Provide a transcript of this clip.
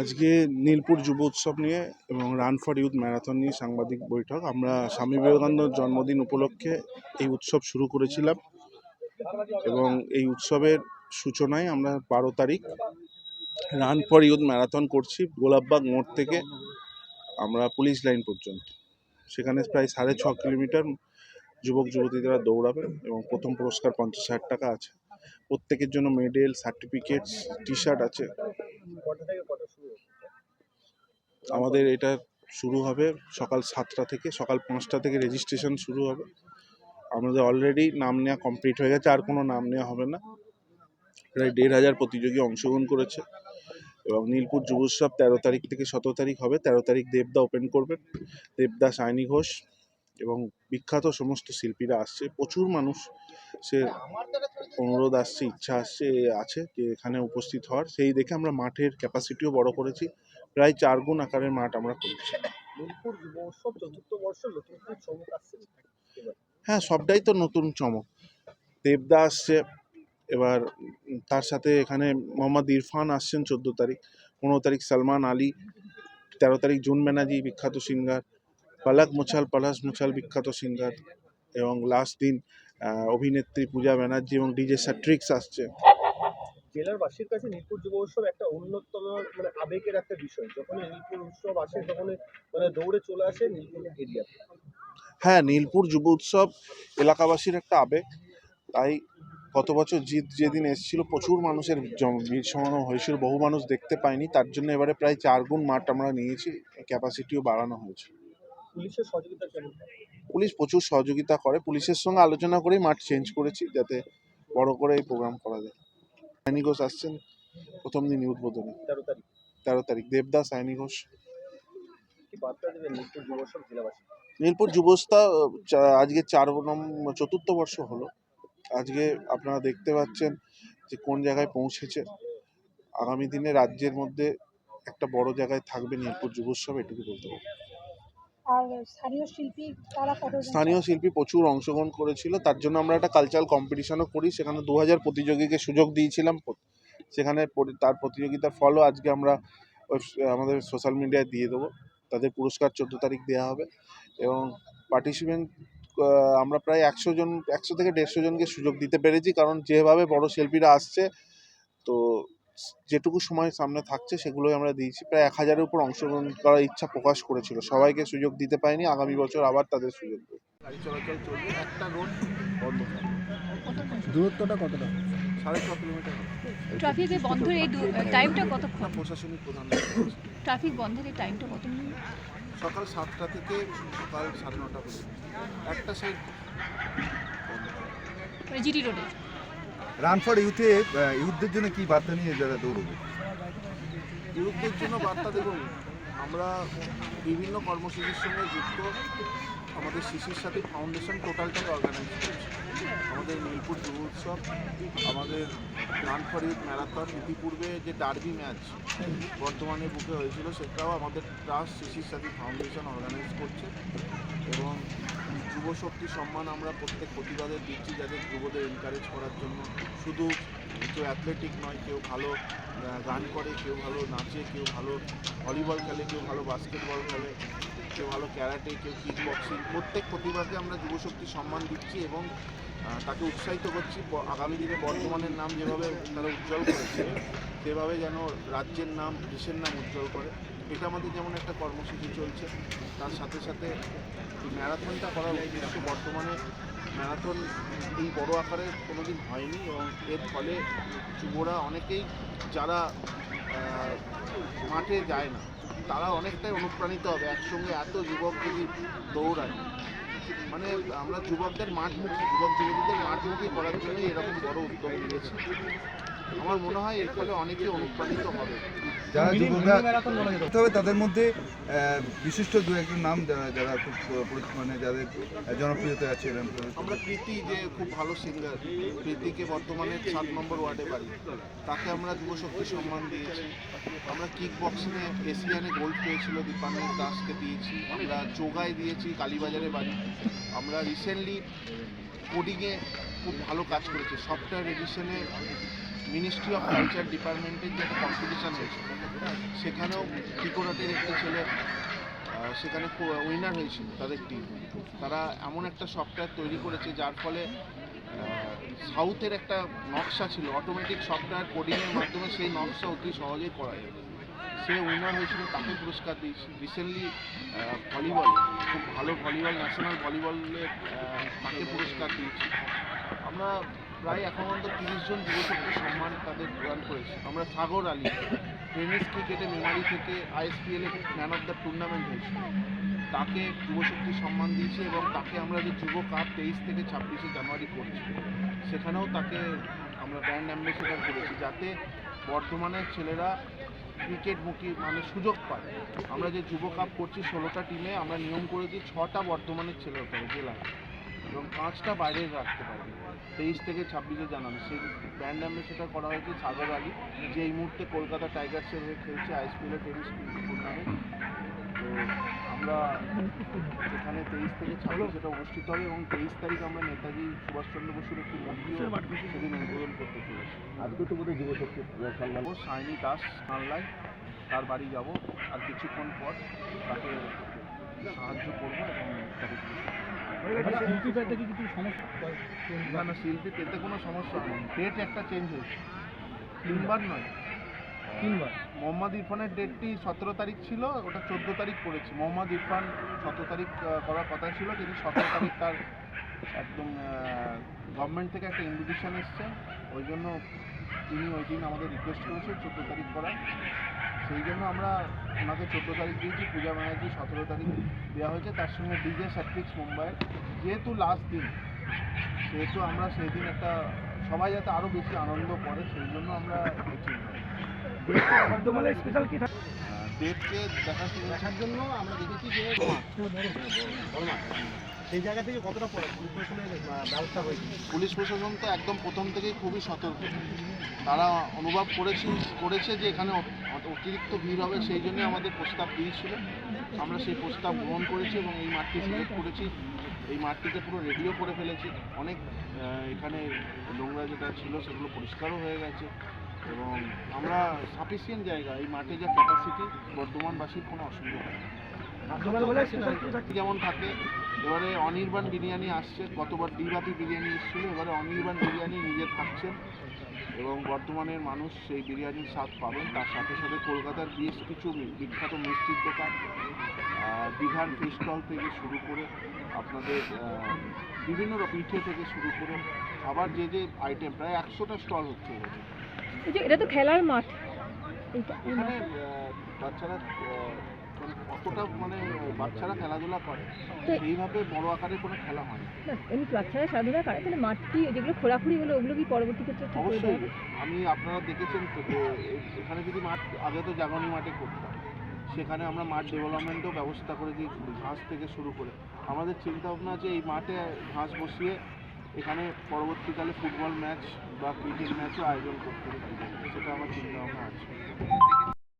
আজকে নীলপুর যুব উৎসব নিয়ে এবং রান ফর ইউথ ম্যারাথন নিয়ে সাংবাদিক বৈঠক। আমরা স্বামী বিবেকানন্দর জন্মদিন উপলক্ষে এই উৎসব শুরু করেছিলাম এবং এই উৎসবের সূচনায় আমরা বারো তারিখ রান ফর ইউথ ম্যারাথন করছি গোলাপবাগ মোড় থেকে আমরা পুলিশ লাইন পর্যন্ত। সেখানে প্রায় সাড়ে ছ কিলোমিটার যুবক যুবতীরা দৌড়াবে এবং প্রথম পুরস্কার পঞ্চাশ হাজার টাকা আছে। প্রত্যেকের জন্য মেডেল সার্টিফিকেট টি শার্ট আছে? আমাদের এটা শুরু হবে সকাল সাতটা থেকে সকাল পাঁচটা থেকে রেজিস্ট্রেশন শুরু হবে। আমাদের অলরেডি নাম নেওয়া কমপ্লিট হয়ে গেছে আর কোনো নাম নেওয়া হবে না। প্রায় দেড় হাজার প্রতিযোগী অংশগ্রহণ করেছে। এবং নীলপুর যুব উৎসব তেরো তারিখ থেকে সতেরো তারিখ হবে। তেরো তারিখ দেবদা ওপেন করবেন। দেবদা সায়নী ঘোষ এবং বিখ্যাত সমস্ত শিল্পীরা আসছে। প্রচুর মানুষ সে অনুরোধ আসছে ইচ্ছা আসছে আছে যে এখানে উপস্থিত হওয়ার। সেই দেখে আমরা মাঠের ক্যাপাসিটিও বড় করেছি। প্রায় চার গুণ আকারের মাঠ আমরা করেছি। হ্যাঁ সবটাই তো নতুন চমক। দেবদা আসছে এবার তার সাথে এখানে মোহাম্মদ ইরফান আসছেন চোদ্দ তারিখ। পনেরো তারিখ সালমান আলী তেরো তারিখ জুন ব্যানার্জি বিখ্যাত সিঙ্গার। পালাক মুছাল পলাশ মুছাল বিখ্যাত সিঙ্গার এবং লাস্ট দিন অভিনেত্রী পূজা ব্যানার্জি এবং ডিজে স্যাট্রিক্স আসছে। জেলার বাসীর কাছে নীলপুর যুব উৎসব একটা অন্যতম মানে আবেগের একটা বিষয়। যখন নীলপুর উৎসব আসে তখন মানে দৌড়ে চলে আসে নীলপুর এরিয়া। হ্যাঁ নীলপুর যুব উৎসব এলাকাবাসীর একটা আবেগ। তাই গত বছর জিৎ যেদিন এসেছিল প্রচুর মানুষের ভিড় সমাগম হয়েছিল। বহু মানুষ দেখতে পায়নি। তার জন্য এবারে প্রায় চার গুণ মাঠ আমরা নিয়েছি। ক্যাপাসিটিও বাড়ানো হয়েছে। পুলিশের সহযোগিতা কেমন? পুলিশ প্রচুর সহযোগিতা করে। পুলিশের সঙ্গে আলোচনা করেই মাঠ চেঞ্জ করেছি যাতে বড় করে এই প্রোগ্রাম করা যায়। সাইনি ঘোষ আসছেন প্রথম দিন উদ্বোধনে। তেরো তারিখ। তেরো তারিখ। দেবদাস সাইনি ঘোষ। কি বার্তা দেবেন নীলপুর যুব উৎসব জেলাবাসী নীলপুর যুবস্তা চা- আজকে চার নম্বর চতুর্থ বর্ষ হলো। আজকে আপনারা দেখতে পাচ্ছেন যে কোন জায়গায় পৌঁছেছে। আগামী দিনে রাজ্যের মধ্যে একটা বড় জায়গায় থাকবে নীলপুর যুবোৎসব এটুকু বলতে পারব। আর স্থানীয় শিল্পী তারা স্থানীয় শিল্পী প্রচুর অংশগ্রহণ করেছিল। তার জন্য আমরা একটা কালচারাল কম্পিটিশনও করি। সেখানে দু হাজার প্রতিযোগীকে সুযোগ দিয়েছিলাম। সেখানে তার প্রতিযোগিতার ফলও আজকে আমরা আমাদের সোশ্যাল মিডিয়ায় দিয়ে দেবো। তাদের পুরস্কার চোদ্দ তারিখ দেওয়া হবে। এবং পার্টিসিপেন্ট আমরা প্রায় একশো জন, একশো থেকে দেড়শো জনকে সুযোগ দিতে পেরেছি। কারণ যেভাবে বড় শিল্পীরা আসছে, তো যেটুকু সময় সামনে থাকছে সেগুলোই আমরা দিয়েছি। প্রায় এক হাজারের উপর অংশগ্রহণ করার ইচ্ছা প্রকাশ করেছিল। সবাইকে সুযোগ দিতে পারিনি আগামী বছর আবার তাদের সুযোগ দেবো। গাড়ি চলাচল চলবে একটা রোড বন্ধ দূরত্বটা কতটা? সাড়ে ছ কিলোমিটার ট্রাফিকে বন্ধের এই দু- টাইমটা কতক্ষণ? প্রশাসনিক প্রধান ট্রাফিক বন্ধের এই টাইমটা কত সকাল সাতটা থেকে সকাল সাড়ে নটা পর্যন্ত। একটা সাইড জিটি রোডে রান ফর ইউথে ইউথদের জন্য কি বার্তা নিয়ে যারা দৌড়বে? ইউথদের জন্য বার্তা দেখুন, আমরা বিভিন্ন কর্মসূচির সঙ্গে যুক্ত, আমাদের শিশির সাথী ফাউন্ডেশন টোটালটাই অর্গানাইজ করছে। আমাদের নীলপুর যুব উৎসব, আমাদের রান ফর ইউথ ম্যারাথন, ইতিপূর্বে যে ডার্বি ম্যাচ বর্তমানে বুকে হয়েছিল, সেটাও আমাদের ট্রাস্ট শিশির সাথী ফাউন্ডেশন অর্গানাইজ করছে এবং যুব শক্তি সম্মান আমরা প্রত্যেক প্রতিবাদের দিচ্ছি যাদের যুবদের এনকারেজ করার জন্য। শুধু কেউ অ্যাথলেটিক নয়, কেউ ভালো গান করে, কেউ ভালো নাচে, কেউ ভালো ভলিবল খেলে, কেউ ভালো বাস্কেটবল খেলে, কেউ ভালো ক্যারাটে কেউ কিক বক্সিং প্রত্যেক প্রতিভাকে আমরা যুবশক্তি সম্মান দিচ্ছি এবং তাকে উৎসাহিত করছি। আগামী দিনে বর্ধমানের নাম যেভাবে তারা উজ্জ্বল করেছে, সেভাবে যেন রাজ্যের নাম, দেশের নাম উজ্জ্বল করে। এটা আমাদের যেমন একটা কর্মসূচি চলছে, তার সাথে সাথে ম্যারাথনটা করার উদ্দেশ্য বর্তমানে ম্যারাথন এই বড় আকারে কোনোদিন হয়নি এবং এর ফলে যুবরা অনেকেই যারা মাঠে যায় না, তারা অনেকটাই অনুপ্রাণিত হবে একসঙ্গে এত যুবক যদি দৌড়ায়। মানে আমরা যুবকদের মাঠমুখী যুবক যুবতীদের মাঠমুখী করার জন্যই এরকম বড় উদ্যোগ নিয়েছি। আমার মনে হয় এর ফলে অনেকে অনুপ্রাণিত হবে। যারা যুবকরা করতে হবে তাদের মধ্যে বিশিষ্ট দু একজন নাম যারা যারা খুব মানে যাদের জনপ্রিয়তা আছে এরকম আমরা প্রীতি যে খুব ভালো সিঙ্গার প্রীতিকে বর্তমানে সাত নম্বর ওয়ার্ডে পারি। তাকে আমরা যুবশক্তি সম্মান দিয়েছি। আমরা কিক বক্সিংয়ে এশিয়ানে গোল্ড পেয়েছিল দীপানের দাসকে দিয়েছি। আমরা যোগায় দিয়েছি কালীবাজারে বাড়ি। আমরা রিসেন্টলি কোডিংয়ে খুব ভালো কাজ করেছি। সফটওয়্যার এডিশনে মিনিস্ট্রি অফ কালচার ডিপার্টমেন্টের যে একটা কম্পিটিশান হয়েছে, সেখানেও ত্রিকোণাটির একটি ছেলে সেখানে উইনার হয়েছিল তাদের টিম তারা এমন একটা সফটওয়্যার তৈরি করেছে যার ফলে সাউথের একটা নকশা ছিল অটোমেটিক সফটওয়্যার কোডিংয়ের মাধ্যমে সেই নকশা অতি সহজেই করা যায় সে উইনার হয়েছিল, তাকে পুরস্কার দিয়েছি। রিসেন্টলি ভলিবল খুব ভালো ভলিবল ন্যাশনাল ভলিবলের তাকে পুরস্কার দিয়েছি। আমরা প্রায় এখন পর্যন্ত তিরিশ জন যুবশক্তি সম্মান তাদের প্রদান করেছে। আমরা সাগর আলী টেনিস ক্রিকেটে মেমারি থেকে ISPL man of the tournament হয়েছে। তাকে যুবশক্তি সম্মান দিয়েছে এবং তাকে আমরা যে যুব কাপ তেইশ থেকে ছাব্বিশে জানুয়ারি করছি, সেখানেও তাকে আমরা ব্র্যান্ড অ্যাম্বাসেডার করেছি যাতে বর্ধমানের ছেলেরা ক্রিকেটমুখী মানে সুযোগ পায়। আমরা যে যুব কাপ করছি, ষোলোটা টিমে আমরা নিয়ম করেছি, ছটা বর্ধমানের ছেলে হবে জেলায়। এবং পাঁচটা বাইরের রাখতে পারবে। তেইশ থেকে ছাব্বিশে জানানো সেই ব্র্যান্ড সেটা করা হয়েছে সাগর আলী। যে এই মুহূর্তে কলকাতা টাইগার্সের হয়ে খেলছে আইএসপিএল টেনিস টুর্নামেন্ট তো আমরা এখানে তেইশ থেকে ছাব্বিশ এটা অনুষ্ঠিত হবে এবং তেইশ তারিখ আমরা নেতাজি সুভাষচন্দ্র বসুর একটি মূর্তিও সেদিন উদ্বোধন করতে চলেছি। আর দুটো বোধহয় যুবশক্তি সাইনি দাস কানলায় তার বাড়ি যাব। আর কিছুক্ষণ পর তাকে সাহায্য করব এবং তাকে শিল্পী পেতে কি কিছু সমস্যা না না শিল্পী পেতে কোনো সমস্যা নেই ডেট একটা চেঞ্জ হয়েছে। তিনবার নয়। তিনবার? মোহাম্মদ ইরফানের ডেটটি সতেরো তারিখ ছিল ওটা চোদ্দ তারিখ পড়েছে। মোহাম্মদ ইরফান সতেরো তারিখ করার কথা ছিল কিন্তু সতেরো তারিখ তার একদম গভর্নমেন্ট থেকে একটা ইনভিটেশন এসছে। ওই জন্য তিনি ওই দিন আমাদের রিকোয়েস্ট করেছে চোদ্দ তারিখ করার। সেই জন্য আমরা ওনাকে চোদ্দ তারিখ দিয়েছি পূজা ব্যানার্জি সতেরো তারিখ দেওয়া হয়েছে। তার সঙ্গে ডিজে স্যাট্রিক্স মুম্বাইয়ের যেহেতু লাস্ট দিন সেহেতু আমরা সেই দিন একটা সবাই যাতে আরও বেশি আনন্দ করে সেই জন্য আমরা ডেটকে দেখা দেখার জন্য আমরা দেখেছি যে জায়গা থেকে কতটা ব্যবস্থা পুলিশ প্রশাসন তো একদম প্রথম থেকেই খুবই সতর্ক। তারা অনুভব করেছে করেছে যে এখানে অতিরিক্ত ভিড় হবে, সেই জন্য আমাদের প্রস্তাব দিয়েছিল। আমরা সেই প্রস্তাব গ্রহণ করেছি এবং এই মাঠটি সিলেক্ট করেছি। এই মাঠটিকে পুরো রেডিও করে ফেলেছি। অনেক এখানে নোংরা যেটা ছিল সেগুলো পরিষ্কারও হয়ে গেছে। এবং আমরা সাফিসিয়েন্ট জায়গা, এই মাঠে যা ক্যাপাসিটি বর্ধমানবাসীর কোনো অসুবিধা হয় না। যেমন থাকে এবারে অনির্বাণ বিরিয়ানি আসছে গতবার ডিবাপি বিরিয়ানি এসেছিল এবারে অনির্বাণ বিরিয়ানি নিজে থাকছেন এবং বর্তমানের মানুষ সেই বিরিয়ানির স্বাদ পাবেন। তার সাথে সাথে কলকাতার বেশ কিছু মি- বিখ্যাত মিষ্টির দোকান দীঘার ফিশ স্টল থেকে শুরু করে আপনাদের বিভিন্ন রকম পিঠে থেকে শুরু করে আবার যে যে আইটেম প্রায় একশোটা স্টল হচ্ছে এটা তো খেলার মাঠ। বাচ্চারা মানে কতটা মানে বাচ্চারা খেলাধুলা করে? বড় আকারের কোনো খেলা হয় না এমনি বাচ্চারা করে? তাহলে যেগুলো হলো ওগুলো কি পরবর্তী ক্ষেত্রে ঠিক করে দেওয়া আমি আপনারা দেখেছেন তো এখানে যদি মাঠ আগে তো জাগরণী মাঠে করতাম। সেখানে আমরা মাঠ ডেভেলপমেন্টও ব্যবস্থা করে দিই ঘাস থেকে শুরু করে। আমাদের চিন্তা ভাবনা আছে এই মাঠে ঘাস বসিয়ে এখানে পরবর্তীকালে ফুটবল ম্যাচ বা ক্রিকেট ম্যাচও আয়োজন করতে পারি সেটা আমার চিন্তা ভাবনা আছে।